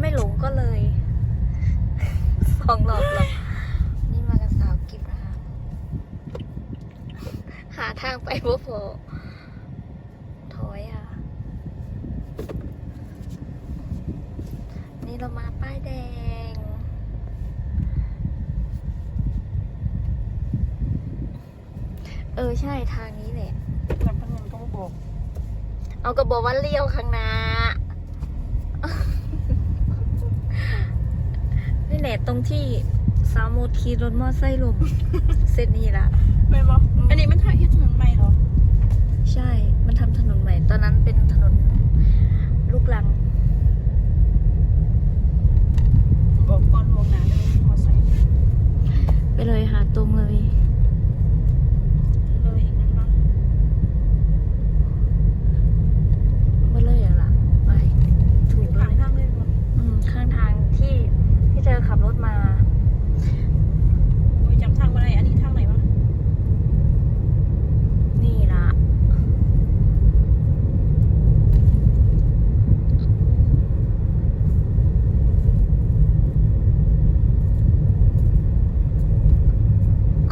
ไม่หลงก็เลยสองรอบหรอกนี่มากับสาวกิบนะคะหาทางไปบ่พอถอยอะ นี่เรามาป้ายแดง เออใช่ทางนี้แหละแล้วพนันก็มาบอก เอากระบอกว่าเลี้ยวข้างหน้า นี่แหละตรงที่สาวโมดขี่รถมอไซค์ลม เส้นนี้ละไม่บอกอันนี้มันถ่ายที่ถนนใหม่เหรอ ใช่ มันทำถนนใหม่ ตอนนั้นเป็นถนนลูกลัง บอกก่อนลวงหนาเลยมอไซค์ ไปเลยค่ะ ตรงเลย เลยอีกนะคะ มาเลยอย่างละไป ถูกเล ผ่าน ย ทางเลยบอก อืมข้างทางที่ที่เธอขับรถมา โอ้ยจำทางมาได้อันนี้ทางไหนวะ นี่ละ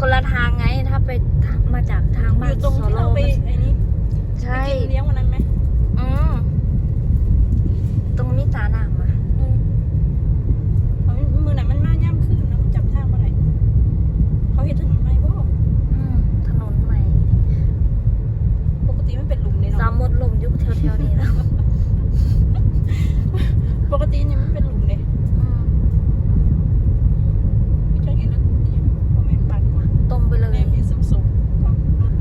คนละทางไงถ้าไปทางมาจากทางอบ้านยู่ตรงโซที่โลเราไปไอ้นี้ใช่ไปกินเลี้ยงวันนั้นไหมอืมตรงนี้ตาหนังมา เออเอามือไหนมันมาย่ำขึ้นนะมันจำทางมาไหนเขาเห็นถนนใหม่บ่ อืมถนนใหม่ ปกติมันเป็นหลุมเลย สาม เนาะ มดลมยุคแถวๆนี้แล้ว ปกติเนี่ยมันเป็นหลุมเลย อืม ไม่เคยเห็นแล้วเนี่ยคอมเมนต์ปัดก่อน ตรงไปเลย แม่มีสูงสูงความรถ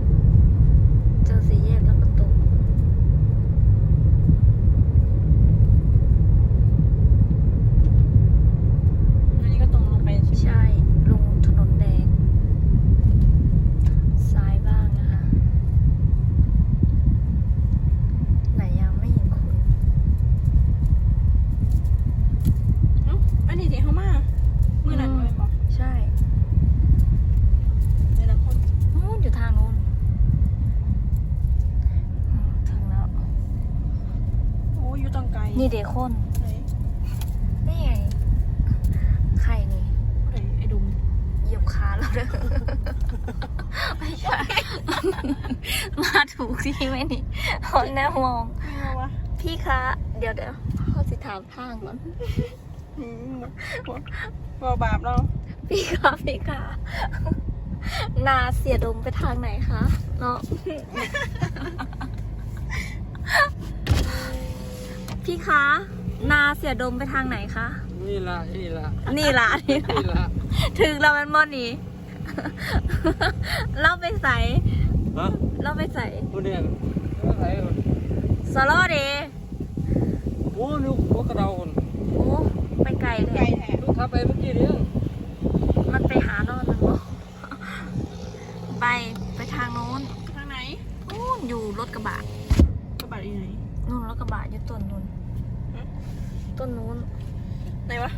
เจอสี่แยกแล้วก็ตรง อันนี้ก็ตรงลงไปใช่ไหม ใช่ ลงถนนแดง ซ้ายบ้างนะคะ ไหนยังไม่เห็นคุณ เอ้าอันนี้ที่เขามาเมื่อนั้นเลยบอก ใช่ เมื่อนั้นคน นู้นอยู่ทางนู้นอืมถึงแล้ว โอ้อยู่ตังไกล นี่เด็กคนไหนนี่ไง ใครนี่ผู้ใดไอ้ดุมเหยียบขาเราเด้อไม่ใช่ มาถูกที่ไหมนี่คนแนวมอง ไม่เอาวะพี่คะ เดี๋ยวเดี๋ยวเขาสิถามทางก่อน อืมบ่บาปเราพี่คะพี่คะนาเสียดมไปทางไหนคะ เนาะ พี่คะ นาเสียดมไปทางไหนคะ นี่ละนี่ละนี่ละนี่ละนี่ละถึงเราเป็นมอนี่เราไปใส่ฮะเราไปใส่ผู้เนี่ยอะไรคนสโลเดโอ้ลูกหัวกระเดาคนโอ้ไปไกลไกเลลยแท้ลูกขับไปเมื่อกี้เนี่ยมันไปหานอนมันบอกไปไปทางโน้น ทางไหนนู่นอยู่รถกระบะกระบะอยู่ไหน นู่นรถกระบะอยู่ต้นนู้นฮะต้นนู้นไหนวะ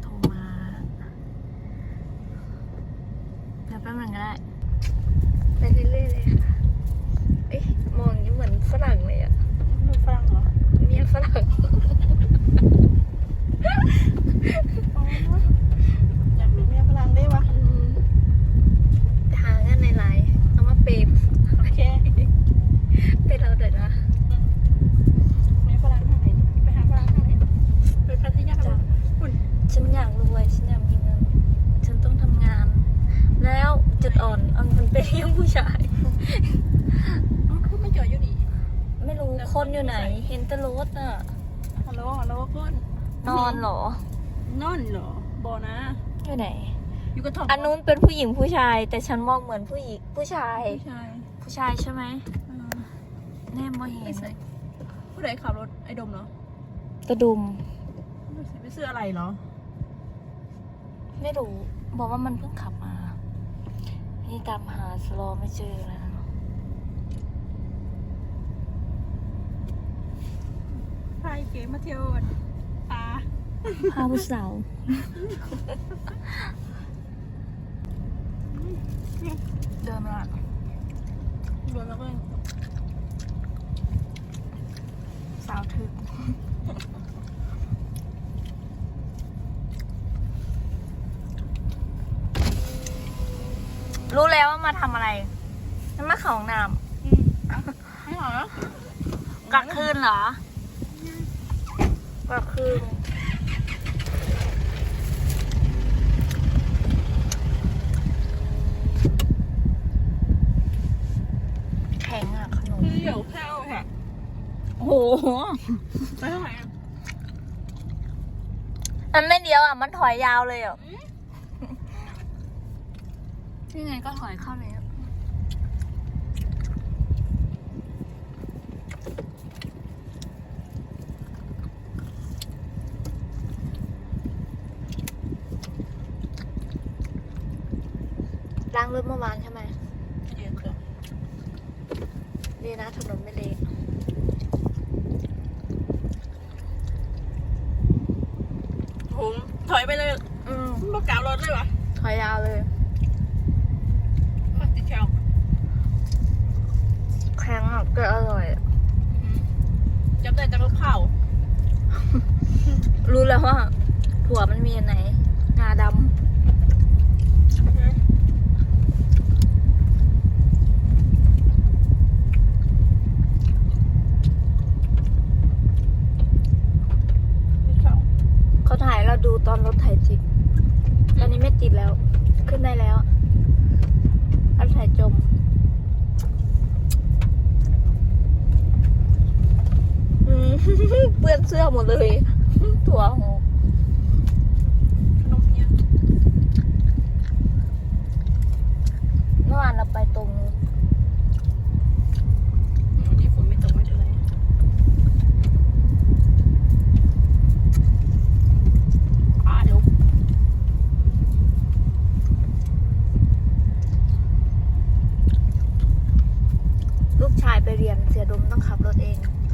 โทรมาเดี๋ยวแป๊บนึงก็ได้ ไปเรื่อยๆเลยค่ะ เอ๊ะมองอย่างนี้เหมือนฝรั่งเลยอะ ลูกฝรั่งเหรอ เมียฝรั่ง อ๋ออยากเป็นเมียฝรั่งได้วะ อืมหาเงินในไลน์เอามาเปย์ โอเค เป็นเราเด็ดนะ เมียฝรั่งทางไหนไปหาฝรั่งทางไหนไปพัทยา จ้ะ อุ่น ฉันอยากรวยฉันอยากมีเงิน ฉันต้องทำงาน แล้ว จุดอ่อนเอามันเป็นเรื่องผู้ชายอ๋อคุณไม่เจออยู่นี่ไม่รู้คนอยู่ไหน เห็นแต่รถอะ ฮัลโหลฮัลโหลคุณนอนเหรอ นอนเหรอบ่นะอยู่ไหน อยู่กระท่อมอันนู้นเป็นผู้หญิงผู้ชาย แต่ฉันมองเหมือนผู้หญิงผู้ชาย ผู้ชายผู้ชายใช่ไหมเออแน่มาเห็ไม่นใส่ผู้ใดขับรถไอ้ดมเหรอกระดุม ไม่ใส่ไปซื้ออะไรเหรอ ไม่รู้ บอกว่ามันเพิ่งขับมา นี่ตามหาสโลว์ไม่เจอแล้วพายเก๋มาเที่ยวตาพาผู้สาวเดินมารวมแล้วก็สาวถึก รู้แล้วว่ามาทำอะไรนั่นมาเข่าห้องน้ไม่หรอำกลางคืนเหรอ กลางคืน แข็งอะขนมเดี๋ยวข้าวค่ะโอ้โห ไปทางไหนอะมันไม่เลี้ยวอะ มันถอยยาวเลยอะ นี่ไงก็ถอยเข้าเลยอะล้างรถเมื่อวานใช่ไหมเดี๋ยวเถอะดีนะถนนไม่เละโหถอยไปเลยอืมบ่กล่าวรถเลยวะถอยยาวเลย มาติดแถว แข็ง อะก็อร่อย จำได้แต่รถเข่ารู้แล้วว่าถั่วมันมีอันไหน งาดำเขาถ่ายเราดูตอนรถถ่ายติดตอนนี้ไม่ติดแล้ว ขึ้นได้แล้วรถถ่ายจม อืม เปื้อนเสื้อหมดเลย ถั่วหกขนมเปี๊ยะเมื่อวานเราไปตรงวันนี้ฝนไม่ตกไม่เป็นไรอ่าเดี๋ยวลูกชายไปเรียนเสียดมต้องขับรถเองเ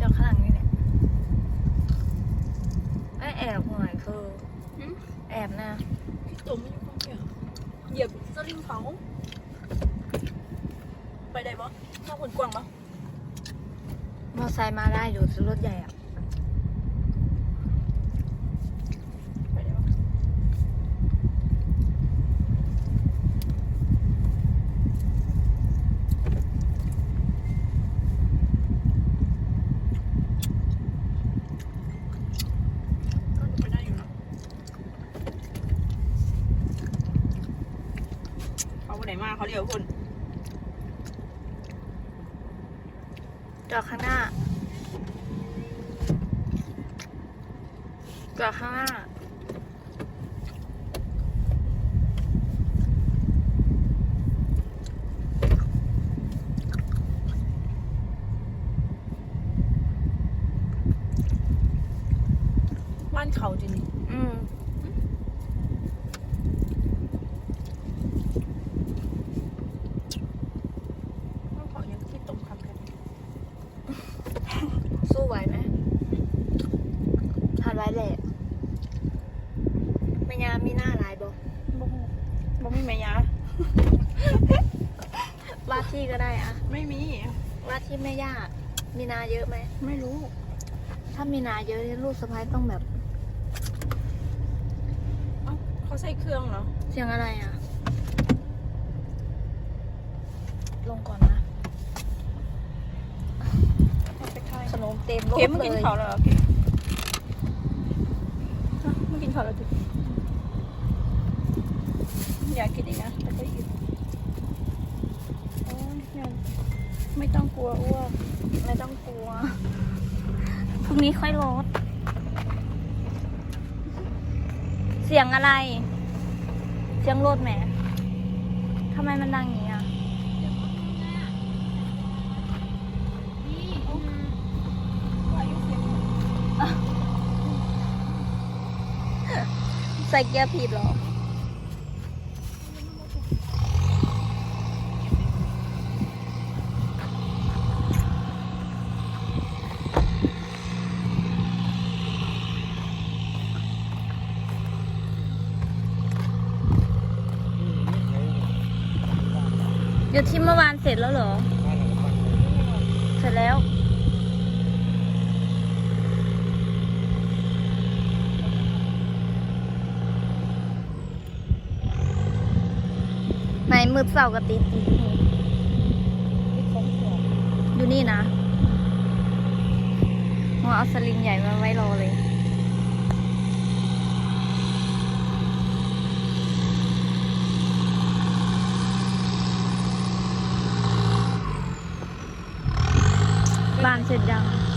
จอข้างหลังนี่แหละไอแอบหน่อยคือหืมแอบนะ พี่ตุ่มไม่อยู่ข้างเดียวเหยียบสลิงเขา ไปได้ปะนอกคนกว้างปะมอไซค์มาได้อยู่รถใหญ่อะไปได้ปะก็ไปได้อยู่นะเขาไปไหนมาเขาเรียกคุณ จอดข้างหน้า จอดข้างหน้า บ้านเขาจริงอืม บ้านเขายังที่ตรงคำแพง สู้ไหวไหมทันไว้แหละไม่งานมีหน้าหลายบอก บ่ฮู้บ่ มีแม่ยาว่าที่ก็ได้อะไม่มีว่าที่ไม่ยาก มีนาเยอะไหม ไม่รู้ ถ้ามีนาเยอะนี่ลูกสะพ้ายต้องแบบ เอ้าเขาใส่เครื่องเหรอ เสียงอะไรอะ ลงก่อนนะไปทายขนมเต็มรถเค็มเลไม่กินยเขาแล้วเหรอเค็มฮะไม่กินเขาแล้วจิ อยากกินอีกนะแต่ก็อิ่มโอ้ยเนี่ยไม่ต้องกลัวอ้วกไม่ต้องกลัวพรุ่งนี้ค่อยลดเสียงอะไร เสียงรถแหมทำไมมันดังอย่างนี้อะใส่เกียร์ผิดเหรอ ยวที่เมื่อวานเสร็จแล้วเหรอ เสร็จแล้วในมืดเสาร์กติดอยู่นี่มีของหัวอยู่นี่นะมอเอาสลิงใหญ่มาไว้รอเลย บ้า